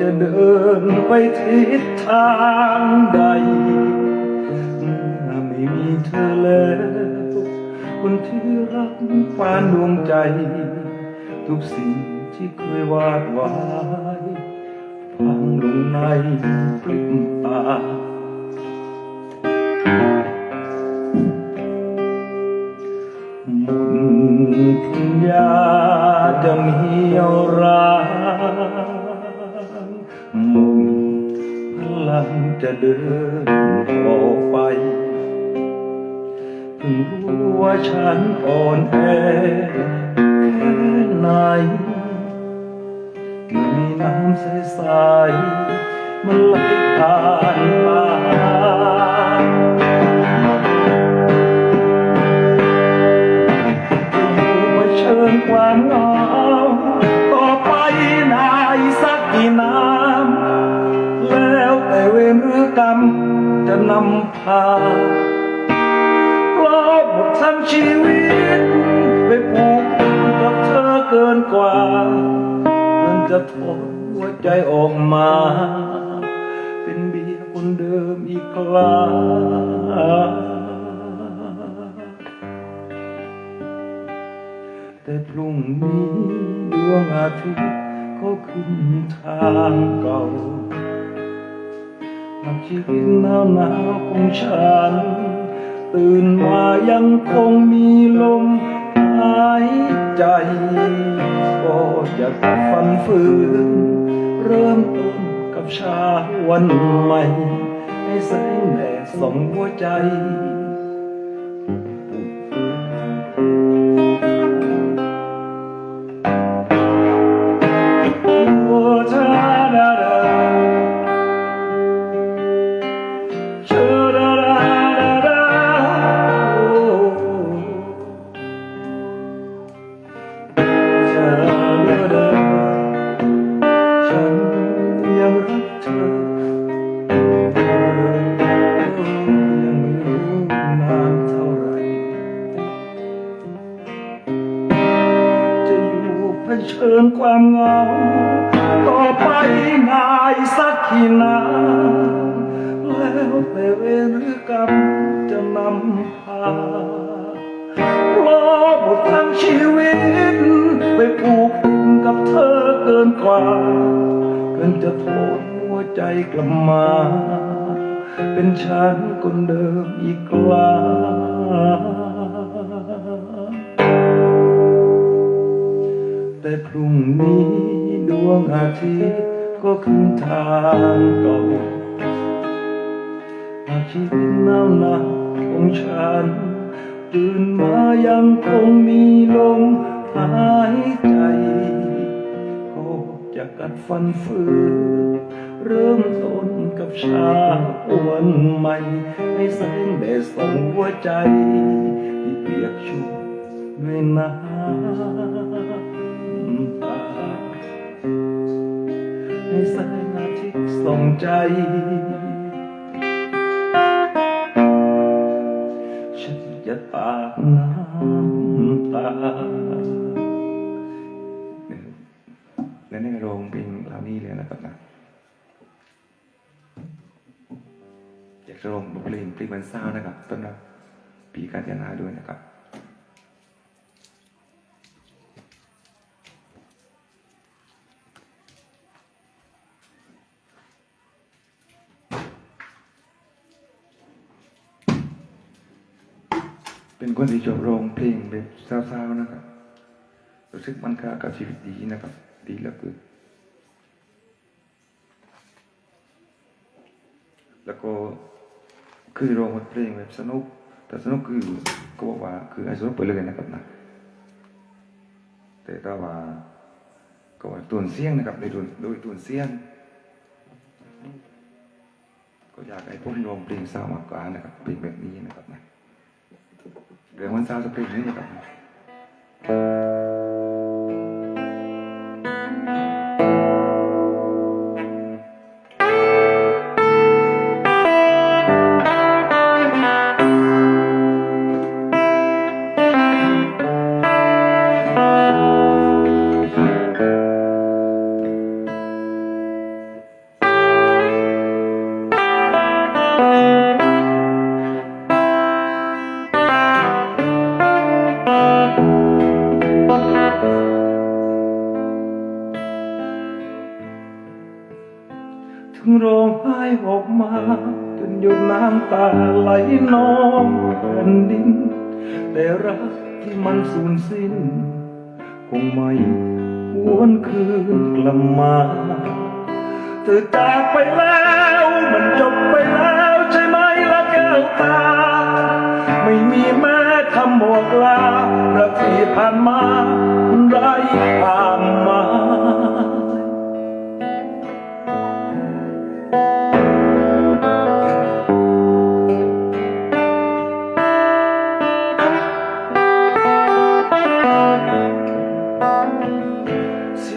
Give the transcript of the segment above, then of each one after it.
จะเดินไปทิศทางใดไม่มีเธอแล้วคนที่รักปานดวงใจ ทุกสิ่งที่เคยวาดไว้พังลงในพริบตา จะเดินต่อไปเพิ่งรู้ว่าฉันอ่อนแอแค่ไหนเมื่มีน้ำใสๆมันไหลผ่านมาอยู่าเชิญความงาาเพราะหมดทั้งชีวิต ไปผูกพันกับเธอเกินกว่าเกินจะทนหัวใจออกมา เป็นเบียร์คนเดิมอีกครั้งแต่พรุ่งนี้ดวงอาทิตย์ก็ขึ้นทางเก่า ชีวิตหนาวหนาวของฉัน ตื่นมายังคงมีลมหายใจ ก็จะกัดฟันฝืน เริ่มต้นกับเช้าวันใหม่ ให้แสงแดดส่องหัวใจ นฉันคนเดิมอีกครั้งแต่พรุ่งนี้ดวงอาทิตย์ก็ขึ้นทางเก่าหากชีวิตหนาวหนาวของฉันตื่นมายังคงมีลมหายใจก็จะกัดฟันฝืน เริ่มต้นกับเช้าวันใหม่ ให้แสงแดดส่องหัวใจ ที่เปียกชุ่มด้วยน้ำตาให้แสงอาทิตย์ส่องใจฉันจะตากน้ำ อยากจะลงบทเพลงเพลงวันเศร้านะครับต้อนรับปีการยานาด้วยนะครับเป็นคนที่ชอบร้องเพลงแบบเศร้าๆนะครับ รู้สึกมันค่ากับชีวิตดีนะครับ ดีเหลือเกินแล้วก็ คือร้องเพลงแบบสนุก แต่สนุกคือก็บอกว่าคือให้สนุกไปเลยนะครับนะแต่ถ้าว่าก็ว่าตุนเสียงนะครับโดยตุนโดยตุนเสียง ก็อยากให้ผมร้องเพลงเศร้ามากกว่านะครับเพลงแบบนี้นะครับนะเดี๋ยววันเสาร์จะเพลงนี้นะครับ คงไม่หวนคืนกลับมา เธอจากไปแล้วมันจบไปแล้วใช่ไหมละแก้วตา ไม่มีแม้คำบอกลารักที่ผ่านมาไร้ควา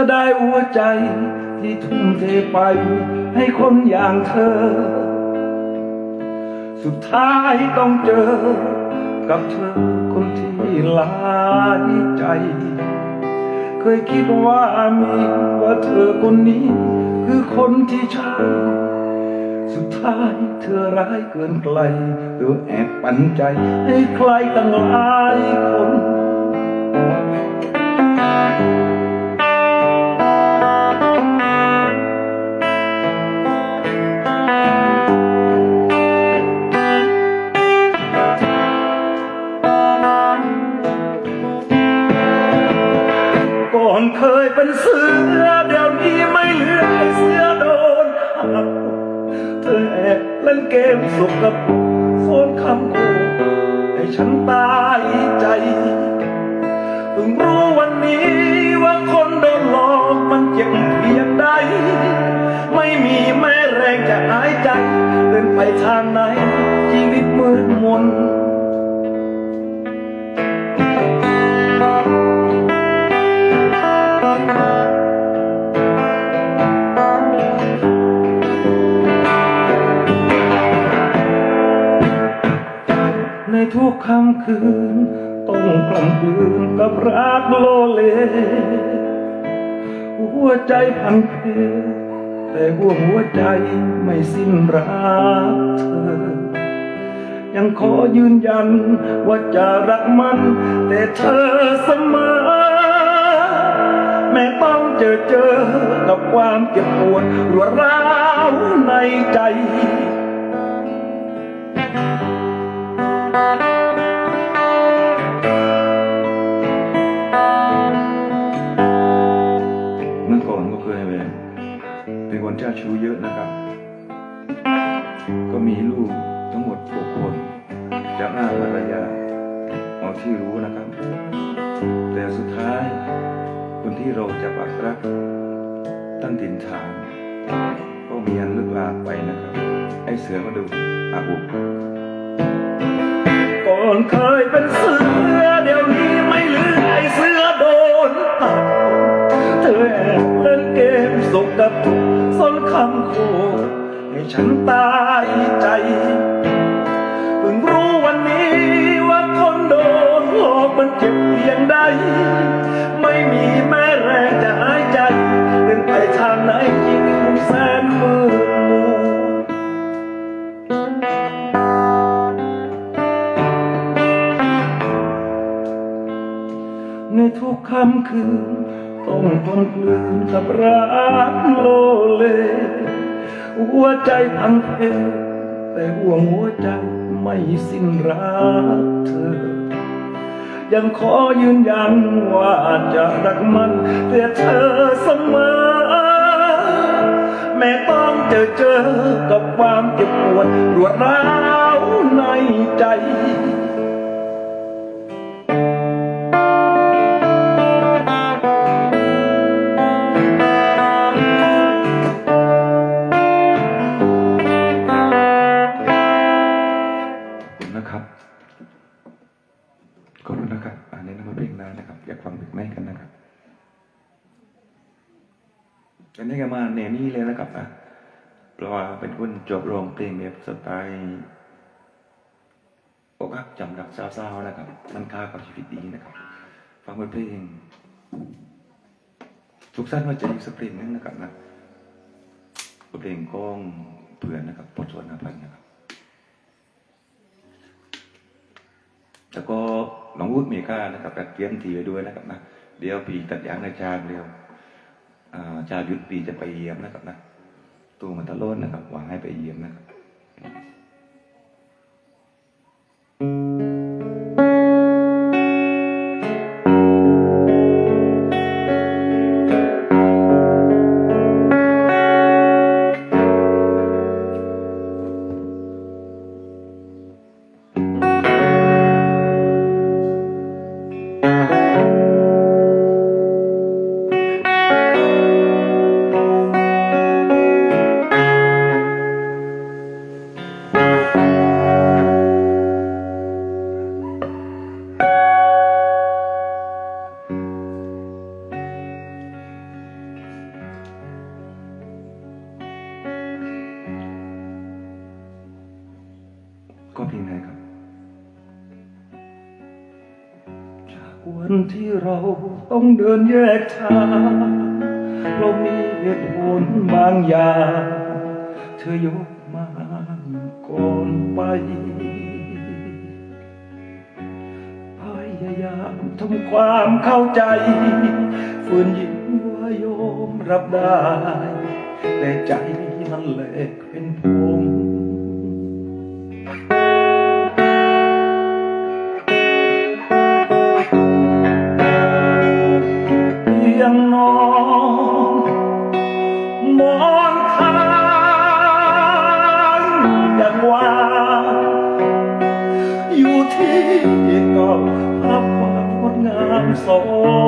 เสียดายหัวใจ ที่ทุ่มเทไป ให้คนอย่างเธอ สุดท้ายต้องเจอ กับเธอคนที่ลายใจ เคยคิดว่ามีว่าเธอคนนี้ คือคนที่ใช่สุดท้ายเธอร้ายเกินไกลเธอแอบปันใจ ให้ใครตั้งหลายคน เล่นเกมสุกกับโฟนคำขู่ให้ฉันตายใจเพิ่งรู้วันนี้ว่าคนโดนหลอกมันเจ็บเพียงใด ไม่มีแม่แรงจะหายใจเดินไปทางไหนชีวิตมืดมน ทุกค่ำคืน ต้องกล่ำกลืนกับรักโลเล หัวใจพันเพแต่หัวหัวใจไม่สิ้นรักเธอ ยังขอยืนยันว่าจะรักมัน แต่เธอเสมอ แม้ต้องเจอเจอกับความเจ็บปวดรัวร้าวในใจ คนเจ้าชู้เยอะนะครับ ก็มีลูกทั้งหมดหกคนจากหน้าภรรยาเอาที่รู้นะครับ แต่สุดท้าย คนที่เราจะปักรักตั้งถิ่นฐานก็มีอันลึกลาไปนะครับ ไอ้เสือมาดูอาบุก่อนเคยเป็นเสือเดี๋ยวนี้ เธอเล่นเกมสกกับซ่อนคำโคให้ฉันตายใจเพิ่งรู้วันนี้ว่าคนโดนหลอกมันเจ็บเพียงใด ไม่มีแม้แรงจะหายใจเดินไปทางไหนยิ่งแสนมืดมัวในทุกคำคืนต้อ งกลมกลืนกับรักโลเล หัวใจพังเพแต่ห่วงหัวใจไม่สิ้นรักเธอ ยังขอยืนยันว่าจะรักมัน แต่เธอเสมอ แม้ต้องเจอเจอกับความเจ็บปวดรวดร้าวในใจ จบร้องเพลงสไตล์อกหักจำรักเศร้าๆนะครับมันค่ากับชีวิตดีนะครับ ฟังบทเพลงทุกท่านว่าจะอยู่สักเพลงนึงนะครับนะบทเพลงของเพื่อนนะครับปดสวนนาพันธ์นะครับแล้วก็น้องวุฒิเมกานะครับตัดเตรียมทีไว้ด้วยนะครับนะเดี๋ยวปีตัดยางในชาเร็วอาชายุทธปีจะไปเยี่ยมนะครับนะตู้มันตะโลดนะครับหวังให้ไปเยี่ยมนะครับ ก็ ต้องเดินแยกทางเรามีเหตุผลบางอย่าง เธอยกมาก่อนไปพยายามทำความเข้าใจฝืนยิ้มว่าโยมรับได้ แต่ใจมันแหลกเป็นผม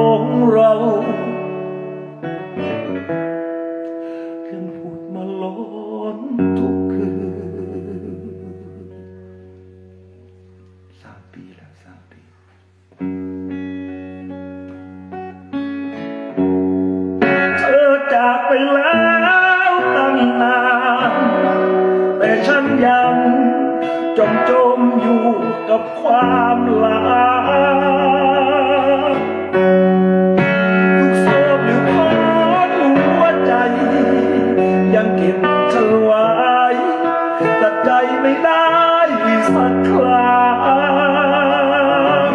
องเรา สักครั้ง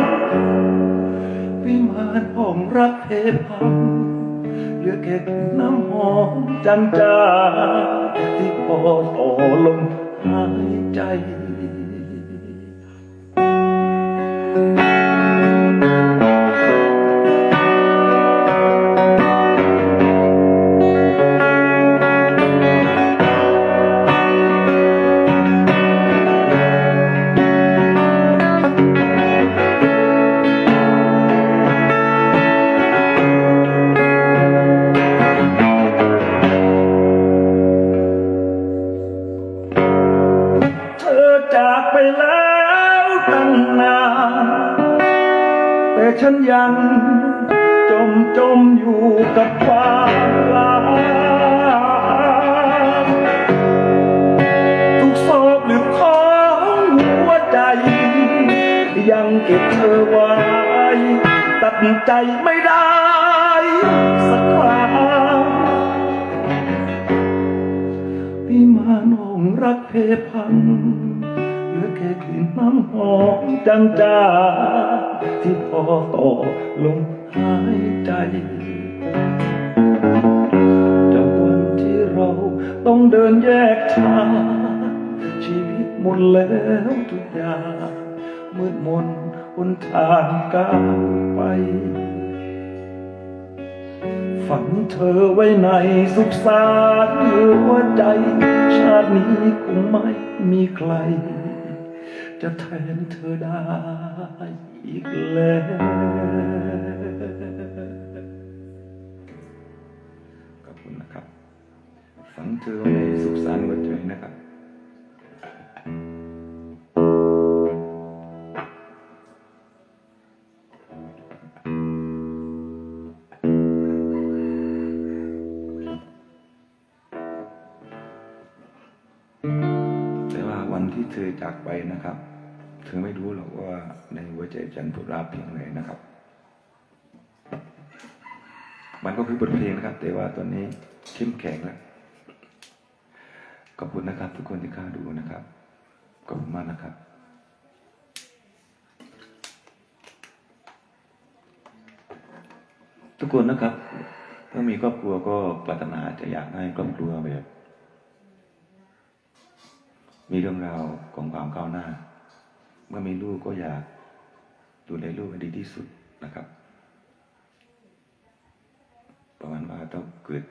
วิมานห้องรักเพพังเหลือแค่กลิ่นน้ำหอมจางจางๆที่พอต่อลมหายใจ ยังจมจมอยู่กับความหลังทุกโศกหรือของหัวใจ ยังเก็บเธอไว้ ตัดใจไม่ได้สักครั้งวิมาน้องรักเพพังเหลือแค่กลิ่นน้ำหอมจางจาง ที่พอต่อลมหายใจจากวันที่เราต้องเดินแยกทางชีวิตหมดแล้วทุกอย่างมืดมนหนทางก้าวไป ฝังเธอไว้ในสุขสารหัวใจ ชาตินี้คงไม่มีใคร จะแทนเธอได้ อีกแล้วขอบคุณนะครับ ฝังเธอในสุขสารหัวใจนะครับแต่ว่าวันที่เธอจากไปนะครับ เธอไม่รู้หรอกว่าในหัวใจฉันปวดราเพียงไรนะครับ มันก็คือบทเพลงนะครับ แต่ว่าตอนนี้เข้มแข็งแล้วขอบคุณนะครับ ทุกคนที่เข้าดูนะครับขอบคุณมากนะครับทุกคนนะครับเมื่อมีครอบครัวก็ปรารถนาจะอยากให้ครอบครัวแบบ มีเรื่องราวของความก้าวหน้า เมื่อมีลูกก็อยากดูแลลูกให้ดีที่สุดนะครับ ประมาณว่าต้องเกิด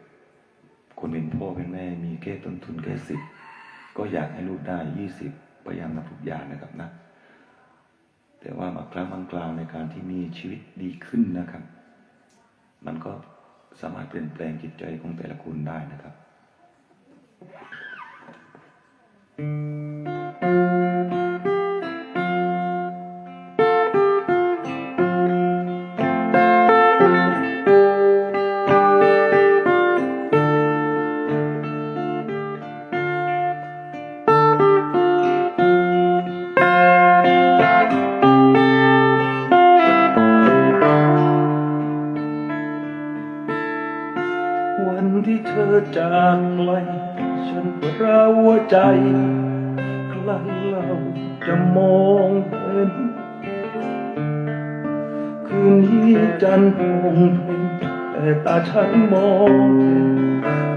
คนเป็นพ่อเป็นแม่ มีแค่ต้นทุนแค่สิบก็อยากให้ลูกได้ยี่สิบพยายามทำทุกอย่างนะครับนะ แต่ว่าบางครั้งบางคราวในการที่มีชีวิตดีขึ้นนะครับ มันก็สามารถเปลี่ยนแปลงจิตใจของแต่ละคนได้นะครับวัน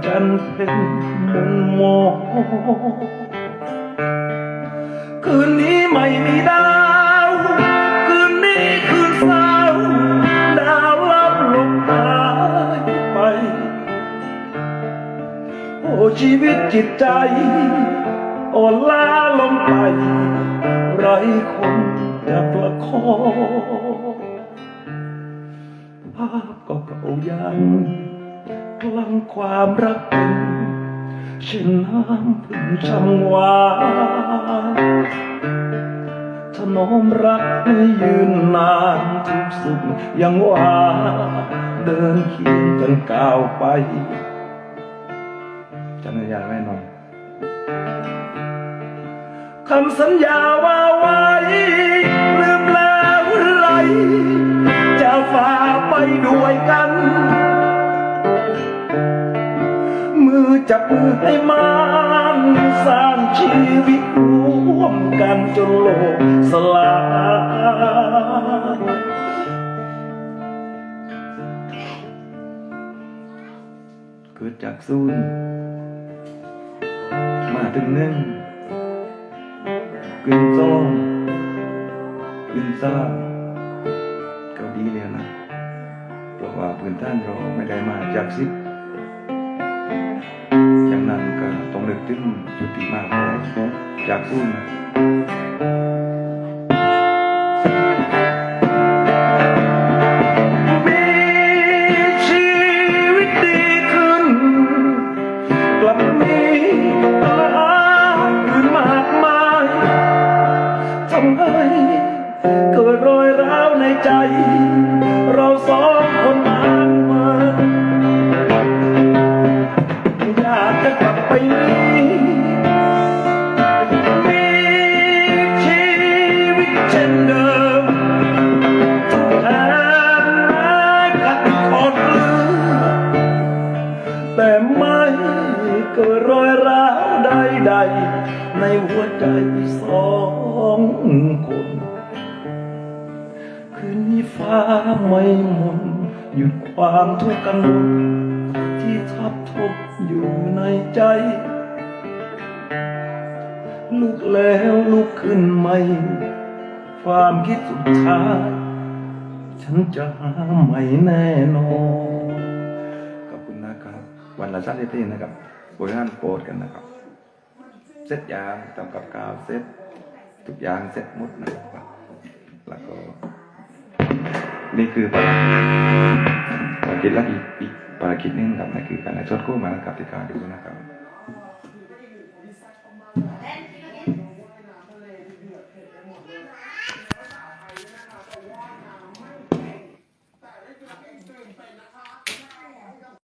จันเพ็ญมุนมองคืนนี้ไม่มีดาว คืนนี้คืนเศร้าดาวลับลงหายไป โอ้ชีวิตจิตใจอ่อนล้าลงไป ไรคนจะประคองภาพก็เก่ายัง กลังความรักเป็นเช่นน้ำพึ่งช่างหวานถนอมรักให้ยืนนานทุกสุขยังหวานเดินเคียงกันก้าวไปจำสัญญาแน่นอนคำสัญญาว่าไว้ลืมแล้วไหลจะฝ่าไปด้วยกัน จับมือให้มันสร้างชีวิตร่วมกันจนโลกสลายเกิดจากศูนย์มาถึงหนึ่งกึ่งสองกึ่งสามก็ดีแล้วนะเพราะว่าพื้นท่านเราไม่ได้มาจากสิบ ถึงจุติมาพอจากสู้นะมี ความทุกข์กังวลที่ทับทบอยู่ในใจ ลุกแล้วลุกขึ้นใหม่ ความคิดสุดท้าย ฉันจะหาใหม่แน่นอนขอบคุณนะครับวันละชาติที่นะครับบริหารโปรดกันนะครับ เซตยางทำกับกาวเซตทุกอย่างเสร็จหมดนะครับแล้วก็นี่คือภารกิจภารกิจและอีกอีกภารกิจหนึง jadilah para ini enggak lagi karena suatu mana kaptika di sana kan.